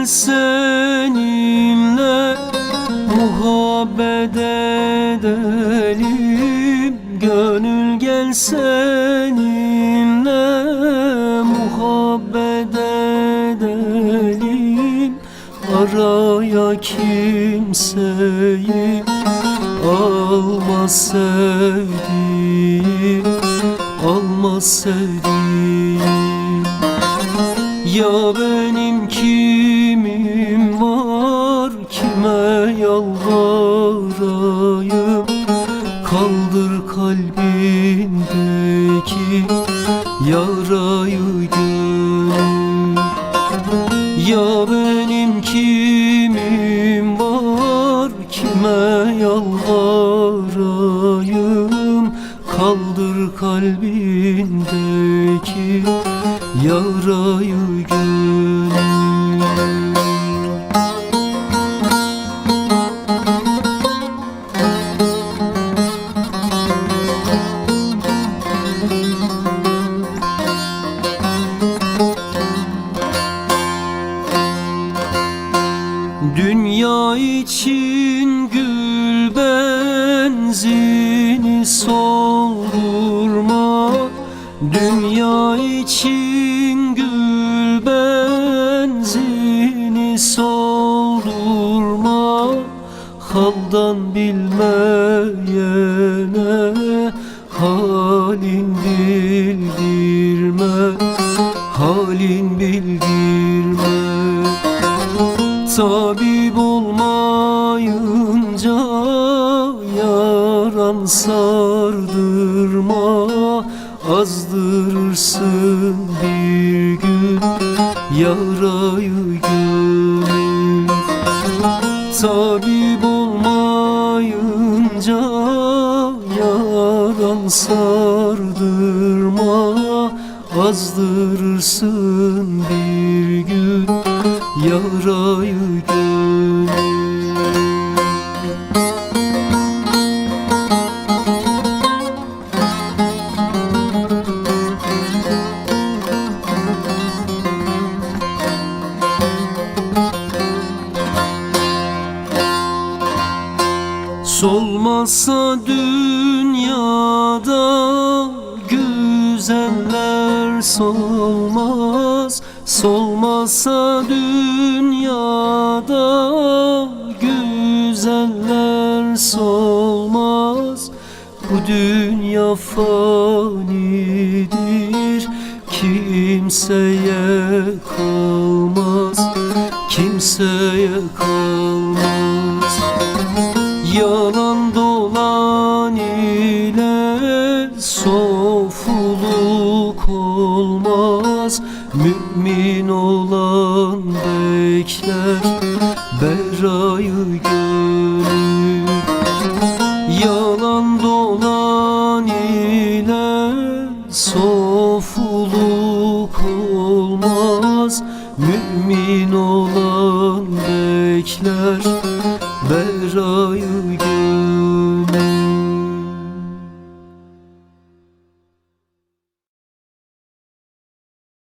Gel seninle muhabbet edelim. Gönül gel seninle muhabbet edelim. Araya kimseyi alma sevdiğim Alma sevdiğim. Ya benim Kaldır kalbindeki yarayı gönül Ya benim kimim var kime yalvarayım? Kaldır kalbindeki yarayı gönül için gül benzini soldurma. Dünya için gül benzini soldurma. Haldan bilmeyene halin bildirme Halin bildirme. Tabip sardırma Azdırırsın bir gün yarayı gönül Tabip olmayınca yaran sardırma Azdırırsın bir gün yarayı gönül Solmasa dünyada güzeller solmaz. Solmasa dünyada güzeller solmaz. Bu dünya fanidir kimseye kalmaz. Kimseye kalmaz sofuluk olmaz Mümin olan bekler. Berayı gönül Yalan dolan ile sofuluk olmaz Mümin olan bekler. Berayı gönül